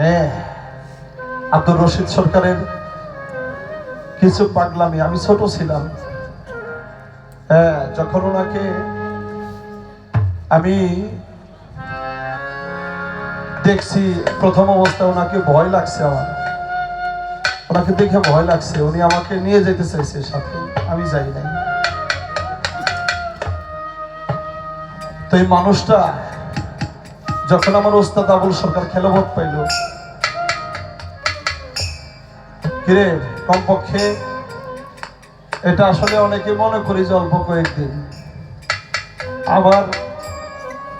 হ্যাঁ আব্দুর রশিদ সরকারের কিছু পাগলামি। আমি ছোট ছিলাম। হ্যাঁ যখন ওনাকে আমি দেখছি, প্রথম অবস্থায় ওনাকে ভয় লাগছে আমার। ওনাকে দেখে ভয় লাগছে, উনি আমাকে নিয়ে যেতে চাইছে সাথে। আমি যাই নাই। তো এই মানুষটা যখন আমার ওস্তাদ আবুল সরকার খেলাবত পাইল কিরে কমপক্ষে এটা আসলে অনেকে মনে করি যে অল্প কয়েকদিন। আবার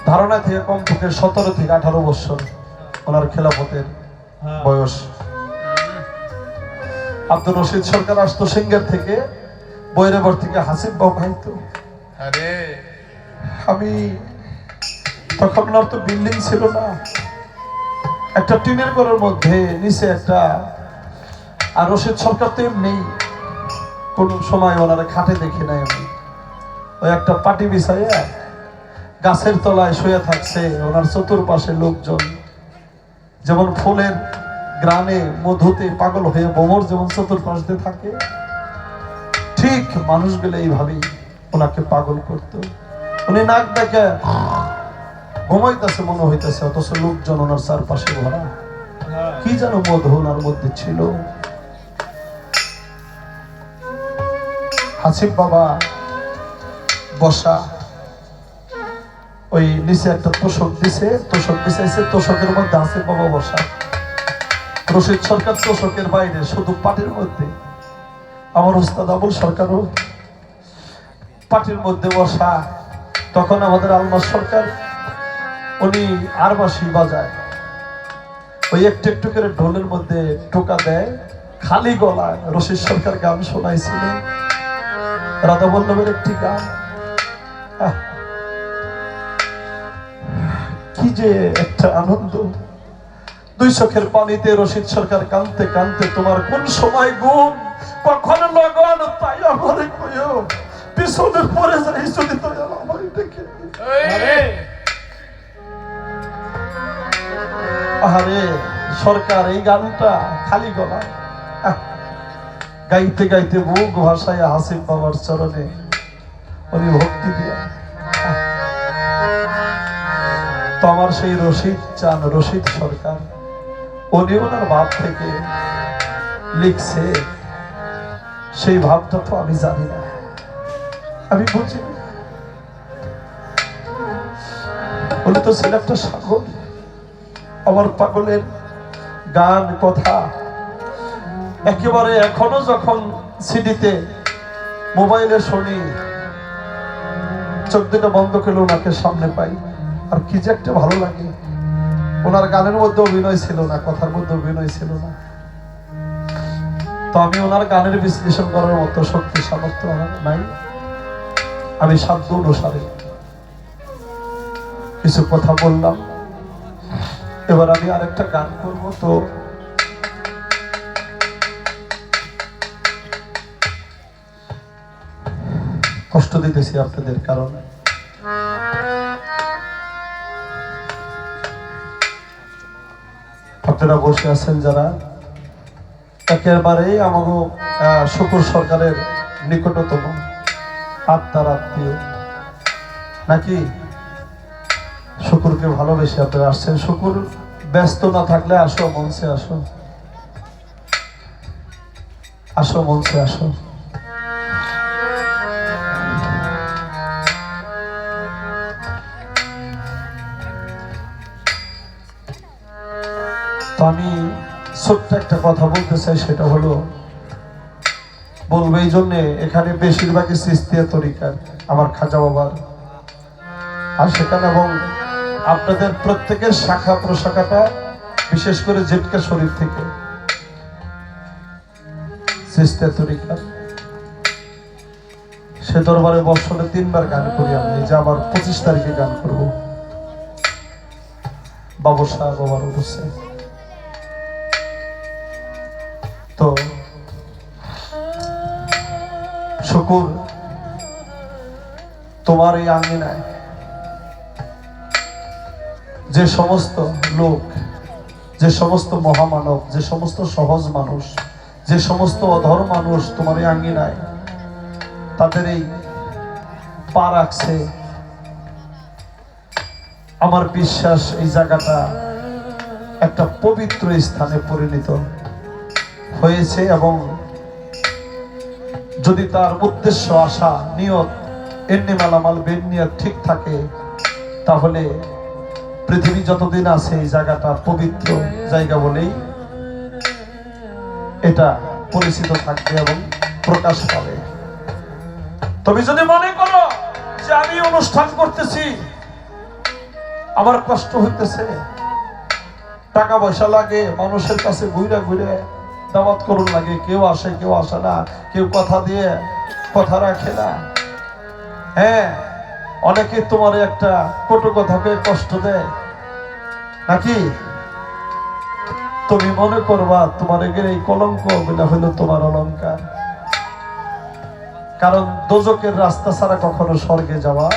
ধারণা থেকে কমপক্ষে সতেরো থেকে আঠারো বছর ওনার খেলাফতের বয়স। আব্দুর রশিদ সরকার আসতো সিঙ্গার থেকে বৈরাবর থেকে হাসিব বাবু খাইতো আমি তখন আর তো বিল্ডিং ছিল না। একটা টিনের ঘরের মধ্যে, নিচে একটা আর রশিদ সরকার তো এমনি। কোন সময় ওনারা খাটে দেখি নাই আমি। ওই একটা পাটি বিছাইয়া গাছের তলায় শুয়ে থাকছে ওনার চতুর্পাশে লোকজন। যেমন ফুলের গ্রানে মধুতে পাগল হয়ে বোমর যেমন চতুর্পাশ দিয়ে থাকে, ঠিক মানুষগুলো এইভাবেই ওনাকে পাগল করতো। উনি নাক দেখে ঘুমাইতেছে, মনে হইতেছে, অথচ লোকজন ওনার চারপাশে ভরা। কি যেন মধু ওনার মধ্যে ছিল। হাসিব বাবা, বসা। ওই নিচে একটা তোষক দিছে তোষক দিছে তোষকের মধ্যে হাসিব বাবা, বসা। রশিদ সরকার তোষকের বাইরে, শুধু পাটির মধ্যে। আমার ওস্তাদ আবুল সরকারও পাটির মধ্যে বসা। তখন আমাদের আলমাস সরকার উনি আরবাসি বাজায় ওই একটু একটু করে ঢোলের মধ্যে টোকা দেয়, খালি গলায় রশিদ সরকার গান শোনাইছিল রাধা বল্লভের একটি গান। কি যে একটা আনন্দ। দুই চোখের পানিতে রশিদ সরকার কানতে কানতে, তোমার কোন সময় গুম কখন লগন? তাই আমারে কইও। পিছনে পড়ে যাই, যদি তো আমারে দেখে আরে সরকার এই গানটা খালি গলা। গাইতে গাইতে বুক ভাষায় হাসিফ বাবার চরণে উনি ভক্তি দিয়া। তো আমার সেই রশিদ চান, রশিদ সরকার উনি ওনার ভাব থেকে লিখছে, সেই ভাবটা তো আমি জানি না। আমি বুঝি। উনি তো ছিল একটা সাগর? আমার পাগলের গান, কথা। একেবারে এখনও যখন সিডিতে মোবাইলে শুনি, চোখ দুটো বন্ধ করলে ওনাকে সামনে পাই। আর কি যে একটা ভালো লাগে। ওনার গানের মধ্যে অভিনয় ছিল না, কথার মধ্যে অভিনয় ছিল না। তো আমি ওনার গানের বিশ্লেষণ করার মতো শক্তি, সামর্থ্য নাই। আমি সাধ্য অনুসারে কিছু কথা বললাম। এবার আমি আরেকটা গান করব, তো কষ্ট দিতেছি আপনাদের কারণে। আপনারা বসে আছেন যারা একেবারেই আমাকে শুকুর সরকারের নিকটতম আত্মার আত্মীয়। নাকি? শুকুরকে ভালোবেসে আপনারা আসছেন। শুকুর ব্যস্ত না থাকলে আসো, মঞ্চে আসো। আসো, মঞ্চে আসো। আমি ছোট্ট একটা কথা বলতে চাই, সেটা হলো, বলব এই জন্যে এখানে বেশিরভাগই সৃষ্টিয়া তরিকার, আমার খাজা বাবার আর সেখানে এবং আপনাদের প্রত্যেকের শাখা প্রশাখাটা বিশেষ করে জেটকা শরীফ থেকে। সে দরবারে বছরে তিনবার গান করি আমি, যে আবার পঁচিশ তারিখে গান করব। বাবু সাহেব বাবার অবশ্যই তো, শুকুর, তোমার এই আঙ্গিনায় যে সমস্ত লোক, যে সমস্ত মহামানব, যে সমস্ত সহজ মানুষ, যে সমস্ত অধর মানুষ তোমার এই আঙ্গিনায়, তাদের এই পা রাখছে। আমার বিশ্বাস এই জায়গাটা একটা পবিত্র স্থানে পরিণত হয়েছে এবং যদি তার উদ্দেশ্য, আশা, নিয়ত এমনি মালামাল বেনিয়ত ঠিক থাকে, তাহলে পৃথিবী যতদিন আছে, এই জায়গাটা পবিত্র জায়গা বলেই এটা পরিচিত থাকবে এবং প্রকাশ পাবে। তুমি যদি মনে করো যে আমি অনুষ্ঠান করতেছি, আমার কষ্ট হইতেছে টাকা পয়সা লাগে, মানুষের কাছে ঘুরে ঘুরে দাওয়াত করুন লাগে, কেউ আসে কেউ আসে না, কেউ কথা দিয়ে কথা রাখে না। হ্যাঁ অনেকে তোমার একটা কটু কথাকে কষ্ট দেয়। নাকি? তুমি মনে করবা তোমার এই কলঙ্ক বিনা হইল তোমার অলঙ্কার। কারণ দোজকের রাস্তা ছাড়া কখনো স্বর্গে যাওয়া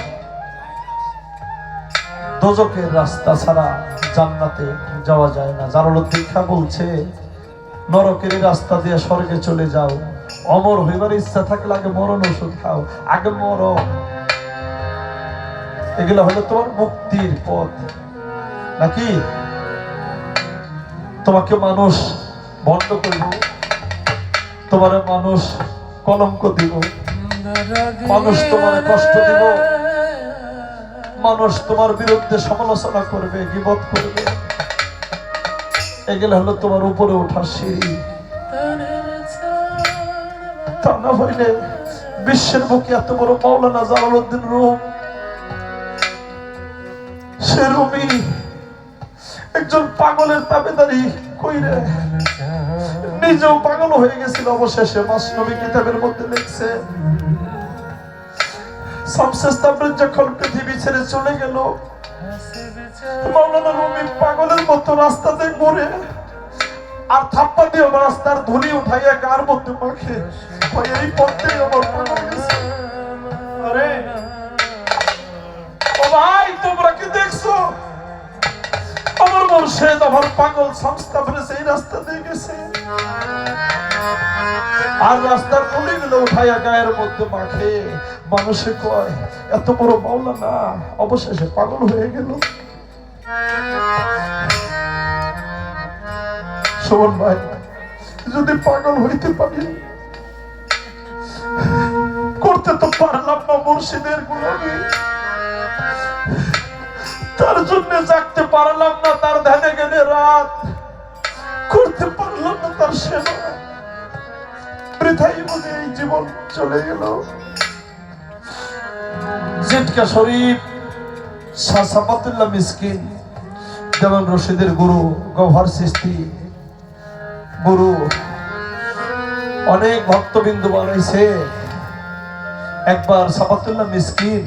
দোজকের রাস্তা ছাড়া জান্নাতে যাওয়া যায় না। জারুল দীক্ষা বলছে, নরকের রাস্তা দিয়ে স্বর্গে চলে যাও। অমর হইবার ইচ্ছা থাকলে আগে মরণ ওষুধ খাও। আগে মর। এগুলো হলো তোমার মুক্তির পথ। নাকি? তোমাকে মানুষ বন্ধ করব। তোমার মানুষ কলঙ্ক দিব। মানুষ তোমার কষ্ট দিব। মানুষ তোমার বিরুদ্ধে সমালোচনা করবে, গিবত করবে। এগুলো হলো তোমার উপরে ওঠার সিঁড়ি। তা না হইলে বিশ্বের বুকে এত বড় মাওলানা জালালউদ্দিন রুম, সে রুমি একজন পাগলের তাবেদারি কইরে। নিজেও পাগল হয়ে গেছিল অবশেষে। মাসনবী কিতাবের মধ্যে লিখছে, শামসেস তাবরিজ যখন পৃথিবী ছেড়ে চলে গেল মাওলানা রুমি পাগলের মতো রাস্তাতে ঘুরে আর থাপ্পা দিয়ে রাস্তার ধুলি উঠাইয়া গার মধ্যে মাখে। এই পথে আমার পাগল গেছে। ভাই, তোমরা কি দেখছ? আমার মুর্শেদ আমার পাগল, সংস্থা ফেলে সেই রাস্তা দিয়ে গেছে। আর রাস্তারগুলো উঠাইয়া গায়ের মধ্যে মাখে মানুষে কয়, এত বড় মাওলা না অবশেষে পাগল হয়ে গেল। শোভন ভাই, যদি পাগল হইতে পারি, করতে তো পারলাম না মুর্শিদের গুলামি। তার জন্য জাগতে পারলাম না, তার ধ্যানে গেলে রাত। করতে পারলাম না তার সেবা বৃথাই বলে এই জীবন চলে গেল। জিটকা শরীফ সাফাতুল্লাহ মিসকিন যেমন রশিদের গুরু গভার সৃষ্টি, গুরু। অনেক ভক্তবিন্দু বানাইছে। একবার সাফাতুল্লাহ মিসকিন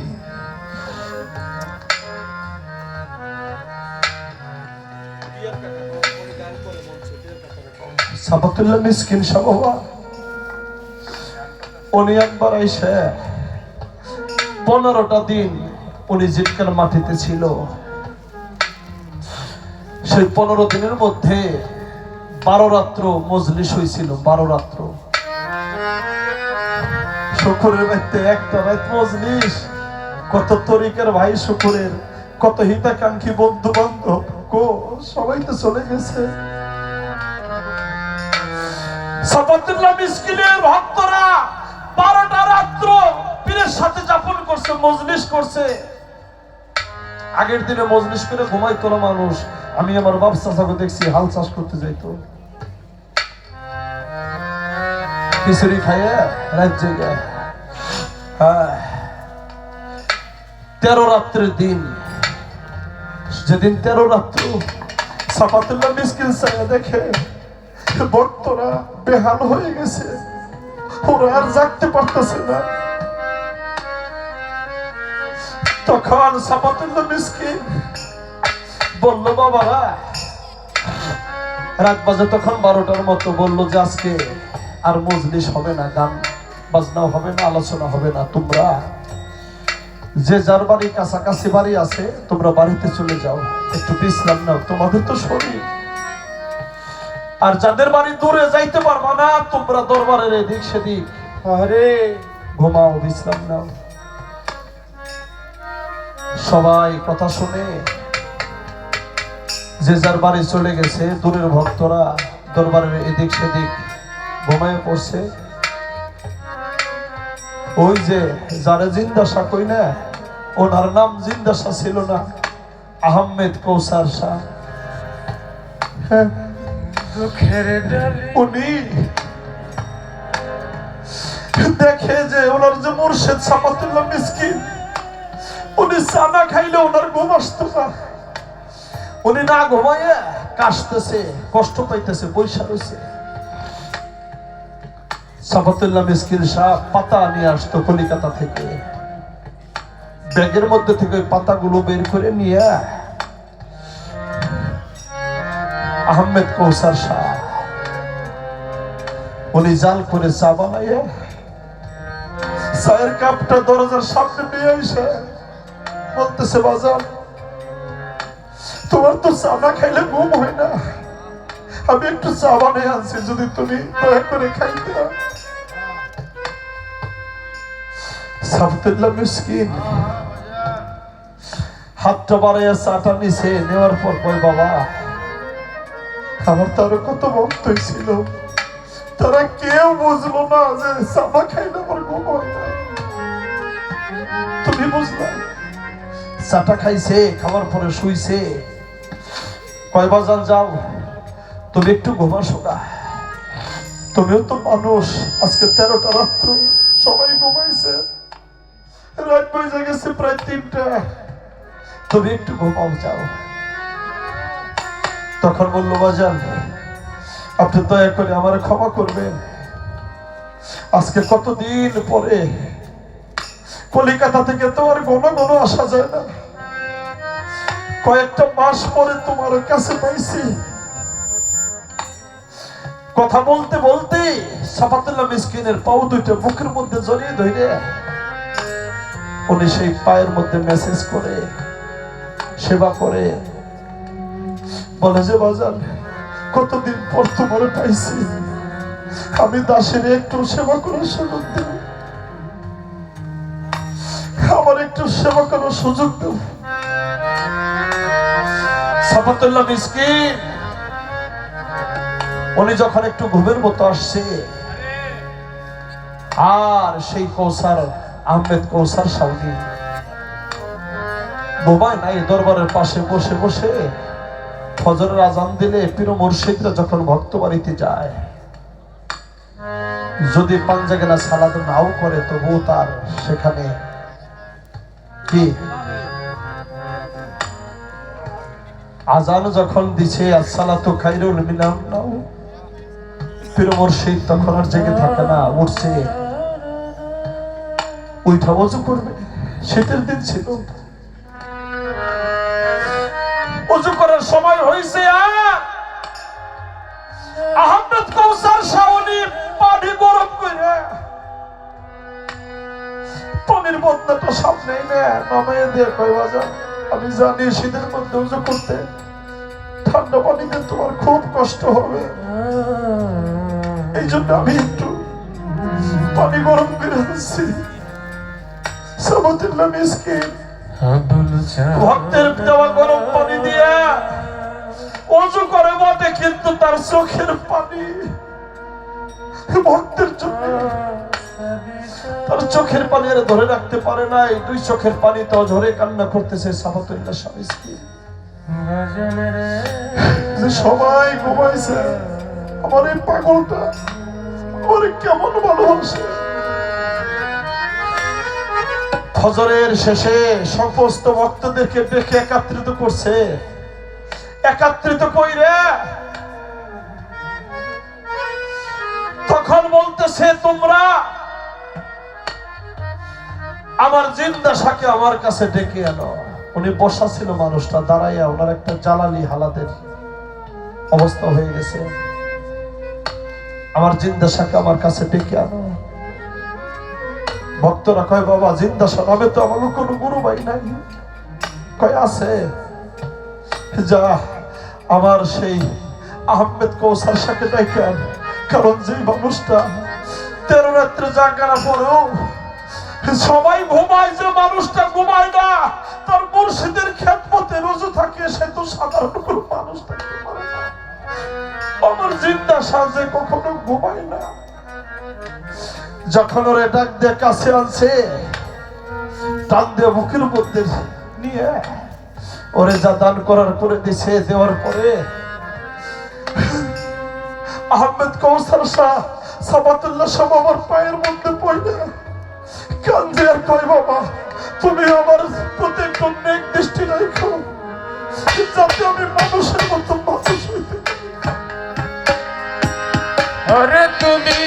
সাফাতুল্লাহ মিসকিন উনি একবার পনেরোটা দিন উনি জিটকার মাটিতে ছিল। সেই পনেরো দিনের মধ্যে বারো রাত্র মজলিস হয়েছিল বারো রাত্র। শুকুরের বাড়িতে একটা রাত মজলিস। কত তরিকের ভাই শুকুরের, কত হিতাকাঙ্ক্ষী বন্ধু বান্ধব সবাই তো চলে গেছে। সাফাতুল্লাহ মিসকিনের ভক্তরা বারোটা রাত্র পীরের সাথে যাপন করছে করছে। আগের দিনে করে ঘুমাইতো না মানুষ। আমি আমার বাপ দেখছি, হাল চাষ করতে খিচুড়ি রাত জেগে। হ্যাঁ। তেরো রাত্রের দিন। যেদিন তেরো রাত্র সাফাতুল্লাহ মিসকিন সাহেব দেখে ভক্তরা বেহাল হয়ে গেছে। ওরা আর জাগতে পারতেছে না। তখন মিসকিন বলল বাবারা রাত বাজে তখন বারোটার মতো। বলল যে, আজকে আর মজলিস হবে না, গান বাজনাও হবে না, আলোচনা হবে না। তোমরা যে যার বাড়ি কাছাকাছি বাড়ি আছে, তোমরা বাড়িতে চলে যাও। একটু বিশ্রাম নাও। তোমাদের তো শরীর। আর যাদের বাড়ি দূরে যাইতে পারবা না, তোমরা দরবারের এদিক সেদিক। আরে ঘুমাও, বিশ্রাম নাও। সবাই কথা শুনে, যে যার বাড়ি চলে গেছে, দূরের ভক্তরা দরবারের এদিক সেদিক ঘুমায় পড়ছে। ওই যে যারা জিন্দাসা কই না, ওনার নাম জিন্দাসা ছিল না, আহমেদ কৌসার শাহ। হ্যাঁ। ডালি উনি দেখে যে ওনার যে মুর্শেদ মিসকিন, উনি চানা খাইলে ওনার ঘুম আসতো না। উনি না ঘুমাইয়া কাশতেছে, কষ্ট পাইতেছে পয়সা রয়েছে সাফাতুল্লাহ মিসকিন শাহ পাতা নিয়ে আসতো কলিকাতা থেকে। ব্যাগের মধ্যে থেকে ওই পাতাগুলো বের করে নিয়ে আহমেদ কৌসার শাহ। উনি জাল করে চা চায়ের কাপটা দরজার সামনে নিয়ে বলতেছে বাজার তোমার তো চা না খাইলে ঘুম হয় না। আমি একটু চা বানিয়ে আনছি, যদি তুমি দয়া করে খাইতে। সাফতুল্লাহ মিসকিন, হাতটা বাড়াইয়া চাটা নিছে, নেওয়ার পর কই বাবা আমার তো আরও কত ভক্তই ছিল। তারা কেউ বুঝলো না যে চাপা খাইলে আমার ঘুম তুমি বুঝলা? চাটা খাইছে খাবার পরে শুইছে। কয় বাজার যাও। তুমি একটু ঘুমাসো গা তুমিও তো মানুষ। আজকে তেরোটা রাত্র। সবাই ঘুমাইছে। রাত বেজে গেছে প্রায় তিনটা। তুমি একটু ঘুমাও, যাও। তখন বলল, বাজান, আপনি দয়া করে আমার ক্ষমা করবেন। আজকে কতদিন পরে কলিকাতা থেকে তোমার ঘন ঘন আসা যায় না। কয়েকটা মাস পরে তোমার কাছে পাইছি। কথা বলতে বলতে সাফাতুল্লাহ মিসকিনের পাও দুইটা বুকের মধ্যে জড়িয়ে ধরে উনি সেই পায়ের মধ্যে মেসেজ করে, সেবা করে বলে যে বাজার কতদিন পর তোমার পাইছি? আমি দাসের একটু সেবা করার সুযোগ আমার একটু সেবা করার সুযোগ দেব। সাফাতুল্লাহ মিসকিন, উনি যখন একটু ঘুমের মতো আসছে, আর সেই কৌসার, আহমেদ কৌসার সাউনি ঘুমায় নাই, দরবারের পাশে বসে বসে ফজরের আজান দিলে পীর মুর্শিদরা যখন ভক্ত বাড়িতে যায়, যদি পাঞ্জাগেনা সালাদ নাও করে তবু তার সেখানে কি? আজান যখন দিছে, আসসালাতু খাইরুল মিনাম নাও পীর মুর্শিদ তখন আর জেগে থাকে না, উঠছে। উইঠা ওযু করবে। শীতের দিন ছিল। উজু করার সময় হয়েছে আহমেদ কৌসার পানি গরম করে পানির নামাইয়ে দিয়ে কয় বাজার। আমি জানি শীতের মধ্যে উজু করতে ঠান্ডা পানিতে তোমার খুব কষ্ট হবে। এই জন্য আমি একটু পানি গরম করে আবুল চাঁদ ভক্তের দেওয়া গরম পানি দিয়ে অজু করে বটে কিন্তু তার চোখের পানি। ভক্তের জন্য তার চোখের পানি আর ধরে রাখতে পারে না এই দুই চোখের পানি তো ঝরে কান্না করতেছে সাহাতুল্লাহ যে সবাই ঘুমাইছে। আমার এই পাগলটা আমার কেমন ভালোবাসে। ফজরের শেষে সমস্ত ভক্তদেরকে ডেকে একাত্রিত করছে। একাত্রিত কইরে? তখন বলতেছে, তোমরা আমার জিন্দাসাকে আমার কাছে ডেকে আনো। উনি বসা ছিল মানুষটা, দাঁড়াইয়া ওনার একটা জ্বালালি হালাতের অবস্থা হয়ে গেছে। আমার জিন্দা জিন্দাসাকে আমার কাছে ডেকে আনো। ভক্তরা কয়, বাবা, জিন্দা নামে তো আমার কোনো গুরু ভাই নাই। কয়, আছে। যা, আমার সেই আহমেদ কৌসার সাথে দেখেন কারণ যে মানুষটা তেরো রাত্রে জাগানা পরেও সবাই ঘুমায় যে মানুষটা ঘুমায় না, তার মুর্শিদের খেদমতে রোজু থাকে, সে তো সাধারণ কোনো মানুষ আমার জিন্দা সাজে কখনো ঘুমায় না। যখন ওরে ডাক দিয়ে কাছে আনছে, টান দিয়ে বুকের মধ্যে নিয়ে ওরে যা দান করার করে দিছে, দেওয়ার পরে আহমেদ কৌসার শাহ সাবাতুল্লাহ সব আমার পায়ের মধ্যে পড়লে কান্দে আর কয়, বাবা, তুমি আমার প্রতি একটু মেঘ দৃষ্টি যাতে আমি মানুষের মতো মানুষ হইতে আরে তুমি